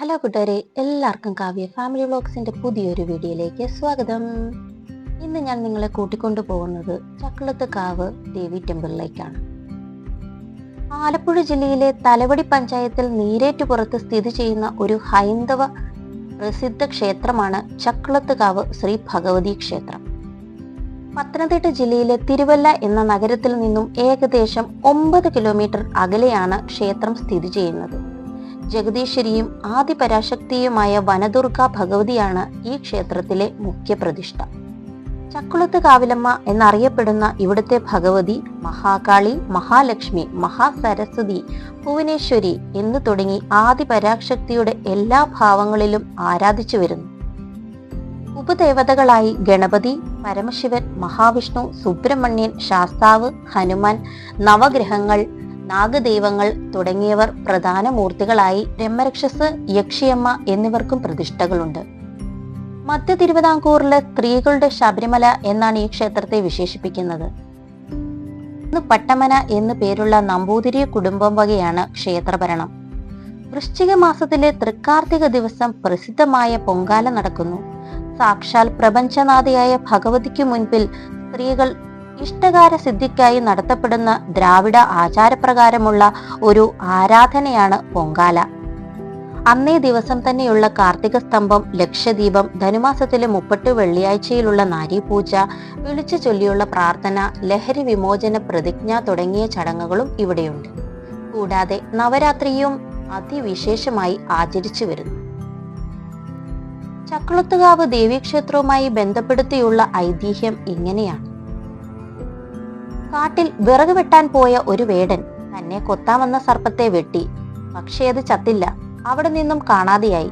Hello കൂട്ടുകാരെ എല്ലാവർക്കും Kavya family വ്ളോഗ്സിന്റെ പുതിയൊരു വീഡിയോയിലേക്ക് സ്വാഗതം. ഇന്ന് ഞാൻ നിങ്ങളെ കൂട്ടിക്കൊണ്ടു പോകുന്നത് ചക്കുളത്ത് കാവ് ദേവി ടെമ്പിളിലേക്കാണ്. ആലപ്പുഴ ജില്ലയിലെ തലവടി പഞ്ചായത്തിൽ നീരേറ്റുപുറത്ത് സ്ഥിതി ചെയ്യുന്ന ഒരു ഹൈന്ദവ പ്രസിദ്ധ ക്ഷേത്രമാണ് ചക്കുളത്ത് കാവ് ശ്രീ ഭഗവതി ക്ഷേത്രം. പത്തനംതിട്ട ജില്ലയിലെ തിരുവല്ല എന്ന നഗരത്തിൽ നിന്നും ഏകദേശം ഒമ്പത് കിലോമീറ്റർ അകലെയാണ് ക്ഷേത്രം സ്ഥിതി ചെയ്യുന്നത്. ജഗദീശ്വരിയും ആദിപരാശക്തിയുമായ വനദുർഗ ഭഗവതിയാണ് ഈ ക്ഷേത്രത്തിലെ മുഖ്യ പ്രതിഷ്ഠ. ചക്കുളത്ത് കാവിലമ്മ എന്നറിയപ്പെടുന്ന ഇവിടുത്തെ ഭഗവതി മഹാകാളി മഹാലക്ഷ്മി മഹാസരസ്വതി ഭുവനേശ്വരി എന്ന് തുടങ്ങി ആദിപരാശക്തിയുടെ എല്ലാ ഭാവങ്ങളിലും ആരാധിച്ചു വരുന്നു. ഉപദേവതകളായി ഗണപതി പരമശിവൻ മഹാവിഷ്ണു സുബ്രഹ്മണ്യൻ ശാസ്താവ് ഹനുമാൻ നവഗ്രഹങ്ങൾ നാഗദൈവങ്ങൾ തുടങ്ങിയവർ പ്രധാന മൂർത്തികളായി ബ്രഹ്മരക്ഷസ് യക്ഷിയമ്മ എന്നിവർക്കും പ്രതിഷ്ഠകളുണ്ട്. മധ്യ തിരുവിതാംകൂറിലെ സ്ത്രീകളുടെ ശബരിമല എന്നാണ് ഈ ക്ഷേത്രത്തെ വിശേഷിപ്പിക്കുന്നത്. പട്ടമന എന്നു പേരുള്ള നമ്പൂതിരി കുടുംബം വകയാണ് ക്ഷേത്രഭരണം. വൃശ്ചിക മാസത്തിലെ തൃക്കാർത്തിക ദിവസം പ്രസിദ്ധമായ പൊങ്കാല നടക്കുന്നു. സാക്ഷാൽ പ്രപഞ്ചനാഥയായ ഭഗവതിക്ക് മുൻപിൽ സ്ത്രീകൾ ഇഷ്ടകാര സിദ്ധിക്കായി നടത്തപ്പെടുന്ന ദ്രാവിഡ ആചാരപ്രകാരമുള്ള ഒരു ആരാധനയാണ് പൊങ്കാല. അന്നേ ദിവസം തന്നെയുള്ള കാർത്തിക സ്തംഭം ലക്ഷദീപം ധനുമാസത്തിലെ മുപ്പട്ട് വെള്ളിയാഴ്ചയിലുള്ള നാരീപൂജ വിളിച്ചു ചൊല്ലിയുള്ള പ്രാർത്ഥന ലഹരി വിമോചന പ്രതിജ്ഞ തുടങ്ങിയ ചടങ്ങുകളും ഇവിടെയുണ്ട്. കൂടാതെ നവരാത്രിയും അതിവിശേഷമായി ആചരിച്ചു വരുന്നു. ചക്കുളത്തുകാവ് ദേവീക്ഷേത്രവുമായി ബന്ധപ്പെടുത്തിയുള്ള ഐതിഹ്യം ഇങ്ങനെയാണ്. കാട്ടിൽ വിറക് വെട്ടാൻ പോയ ഒരു വേടൻ തന്നെ കൊത്താൻ വന്ന സർപ്പത്തെ വെട്ടി. പക്ഷേ അത് ചത്തില്ല. അവിടെ നിന്നും കാണാതെയായി.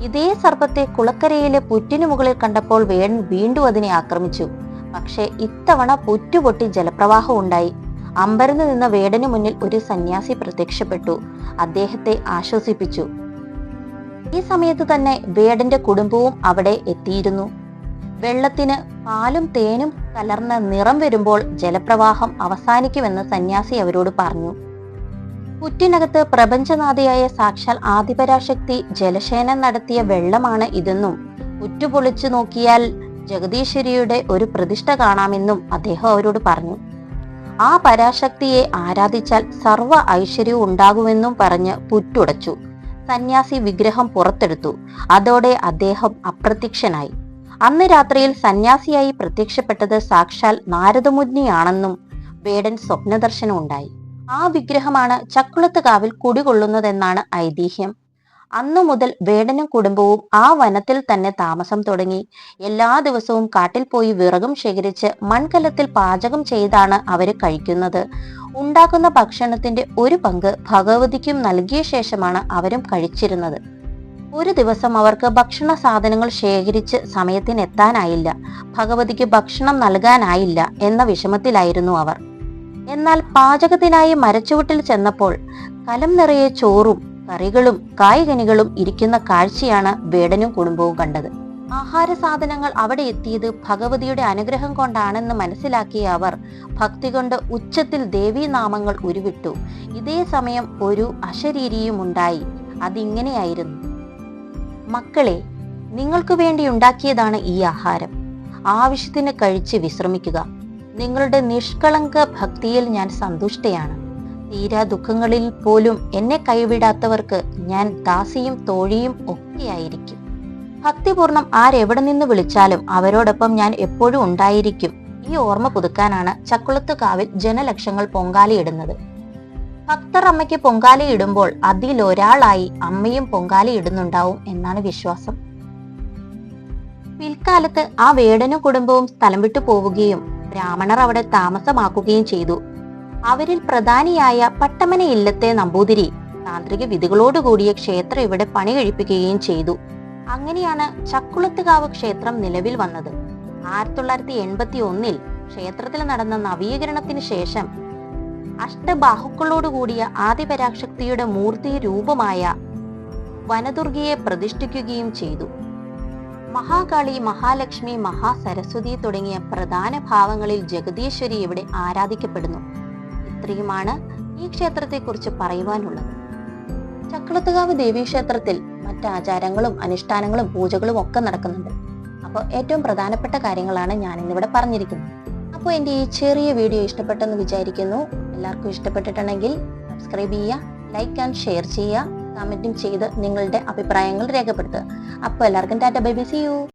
ഇതേ സർപ്പത്തെ കുളക്കരയിലെ പുറ്റിനു മുകളിൽ കണ്ടപ്പോൾ വേടൻ വീണ്ടും അതിനെ ആക്രമിച്ചു. പക്ഷേ ഇത്തവണ പുറ്റുപൊട്ടി ജലപ്രവാഹം ഉണ്ടായി. അമ്പരന്ന് നിന്ന വേടന് മുന്നിൽ ഒരു സന്യാസി പ്രത്യക്ഷപ്പെട്ടു. അദ്ദേഹത്തെ ആശ്വസിപ്പിച്ചു. ഈ സമയത്ത് തന്നെ വേടന്റെ കുടുംബവും അവിടെ എത്തിയിരുന്നു. വെള്ളത്തിന് പാലും തേനും കലർന്ന നിറം വരുമ്പോൾ ജലപ്രവാഹം അവസാനിക്കുമെന്ന് സന്യാസി അവരോട് പറഞ്ഞു. കുറ്റിനകത്ത് പ്രപഞ്ചനാഥയായ സാക്ഷാൽ ആദിപരാശക്തി ജലശേനം നടത്തിയ വെള്ളമാണ് ഇതെന്നും പുറ്റുപൊളിച്ചു നോക്കിയാൽ ജഗദീശ്വരിയുടെ ഒരു പ്രതിഷ്ഠ കാണാമെന്നും അദ്ദേഹം അവരോട് പറഞ്ഞു. ആ പരാശക്തിയെ ആരാധിച്ചാൽ സർവ ഐശ്വര്യവും ഉണ്ടാകുമെന്നും പറഞ്ഞ് പുറ്റുടച്ചു. സന്യാസി വിഗ്രഹം പുറത്തെടുത്തു. അതോടെ അദ്ദേഹം അപ്രത്യക്ഷനായി. അന്ന് രാത്രിയിൽ സന്യാസിയായി പ്രത്യക്ഷപ്പെട്ടത് സാക്ഷാൽ നാരദമുനിയാണെന്നും വേടൻ സ്വപ്നദർശനം ഉണ്ടായി ആ വിഗ്രഹമാണ് ചക്കുളത്ത് കാവിൽ കുടികൊള്ളുന്നതെന്നാണ് ഐതിഹ്യം. അന്നു മുതൽ വേടനും കുടുംബവും ആ വനത്തിൽ തന്നെ താമസം തുടങ്ങി. എല്ലാ ദിവസവും കാട്ടിൽ പോയി വിറകും ശേഖരിച്ച് മൺകലത്തിൽ പാചകം ചെയ്താണ് അവർ കഴിക്കുന്നത്. ഉണ്ടാക്കുന്ന ഭക്ഷണത്തിന്റെ ഒരു പങ്ക് ഭഗവതിക്കും നൽകിയ ശേഷമാണ് അവരും കഴിച്ചിരുന്നത്. ഒരു ദിവസം അവർക്ക് ഭക്ഷണ സാധനങ്ങൾ ശേഖരിച്ച് സമയത്തിന് എത്താനായില്ല ഭഗവതിക്ക് ഭക്ഷണം നൽകാനായില്ല എന്ന വിഷമത്തിലായിരുന്നു അവർ. എന്നാൽ പാചകത്തിനായി മരച്ചുവട്ടിൽ ചെന്നപ്പോൾ കലം നിറയെ ചോറും കറികളും കായ്കനികളും ഇരിക്കുന്ന കാഴ്ചയാണ് വേടനും കുടുംബവും കണ്ടത്. ആഹാര സാധനങ്ങൾ അവിടെ എത്തിയത് ഭഗവതിയുടെ അനുഗ്രഹം കൊണ്ടാണെന്ന് മനസ്സിലാക്കിയ അവർ ഭക്തി കൊണ്ട് ഉച്ചത്തിൽ ദേവീനാമങ്ങൾ ഉരുവിട്ടു. ഇതേ സമയം ഒരു അശരീരിയും ഉണ്ടായി അതിങ്ങനെയായിരുന്നു. മക്കളെ നിങ്ങൾക്ക് വേണ്ടി ഉണ്ടാക്കിയതാണ് ഈ ആഹാരം. ആവശ്യത്തിന് കഴിച്ച് വിശ്രമിക്കുക. നിങ്ങളുടെ നിഷ്കളങ്ക ഭക്തിയിൽ ഞാൻ സന്തുഷ്ടയാണ്. തീരാ ദുഃഖങ്ങളിൽ പോലും എന്നെ കൈവിടാത്തവർക്ക് ഞാൻ ദാസിയും തോഴിയും ഒക്കെയായിരിക്കും. ഭക്തിപൂർണം ആരെവിടെ നിന്ന് വിളിച്ചാലും അവരോടൊപ്പം ഞാൻ എപ്പോഴും ഉണ്ടായിരിക്കും. ഈ ഓർമ്മ പുതുക്കാനാണ് ചക്കുളത്ത് കാവിൽ ജനലക്ഷങ്ങൾ പൊങ്കാലയിടുന്നത്. ഭക്തർ അമ്മയ്ക്ക് പൊങ്കാലയിടുമ്പോൾ അതിലൊരാളായി അമ്മയും പൊങ്കാലയിടുന്നുണ്ടാവും എന്നാണ് വിശ്വാസം. പിൽക്കാലത്ത് ആ വേടനും കുടുംബവും സ്ഥലം വിട്ടു പോവുകയും ബ്രാഹ്മണർ അവിടെ താമസമാക്കുകയും ചെയ്തു. അവരിൽ പ്രധാനിയായ പട്ടമന ഇല്ലത്തെ നമ്പൂതിരി താന്ത്രിക വിധികളോടുകൂടിയ ക്ഷേത്രം ഇവിടെ പണി കഴിപ്പിക്കുകയും ചെയ്തു. അങ്ങനെയാണ് ചക്കുളത്തുകാവ് ക്ഷേത്രം നിലവിൽ വന്നത്. ആയിരത്തി തൊള്ളായിരത്തി എൺപത്തി ഒന്നിൽ ക്ഷേത്രത്തിൽ നടന്ന നവീകരണത്തിന് ശേഷം അഷ്ടബാഹുക്കളോടുകൂടിയ ആദിപരാശക്തിയുടെ മൂർത്തി രൂപമായ വനദുർഗയെ പ്രതിഷ്ഠിക്കുകയും ചെയ്തു. മഹാകാളി മഹാലക്ഷ്മി മഹാസരസ്വതി തുടങ്ങിയ പ്രധാന ഭാവങ്ങളിൽ ജഗദീശ്വരി ഇവിടെ ആരാധിക്കപ്പെടുന്നു. ഇത്രയുമാണ് ഈ ക്ഷേത്രത്തെക്കുറിച്ച് പറയുവാനുള്ളത്. ചക്കളത്തുകാവ് ദേവീക്ഷേത്രത്തിൽ മറ്റ് ആചാരങ്ങളും അനുഷ്ഠാനങ്ങളും പൂജകളും ഒക്കെ നടക്കുന്നുണ്ട്. അപ്പോൾ ഏറ്റവും പ്രധാനപ്പെട്ട കാര്യങ്ങളാണ് ഞാൻ ഇന്നിവിടെ പറഞ്ഞിരിക്കുന്നത്. അപ്പോൾ എന്റെ ഈ ചെറിയ വീഡിയോ ഇഷ്ടപ്പെട്ടെന്ന് വിചാരിക്കുന്നു. എല്ലാവർക്കും ഇഷ്ടപ്പെട്ടിട്ടുണ്ടെങ്കിൽ സബ്സ്ക്രൈബ് ചെയ്യുക ലൈക്ക് ആൻഡ് ഷെയർ ചെയ്യുക കമന്റും ചെയ്ത് നിങ്ങളുടെ അഭിപ്രായങ്ങൾ രേഖപ്പെടുത്തുക. അപ്പോൾ എല്ലാവർക്കും tata bye bye see you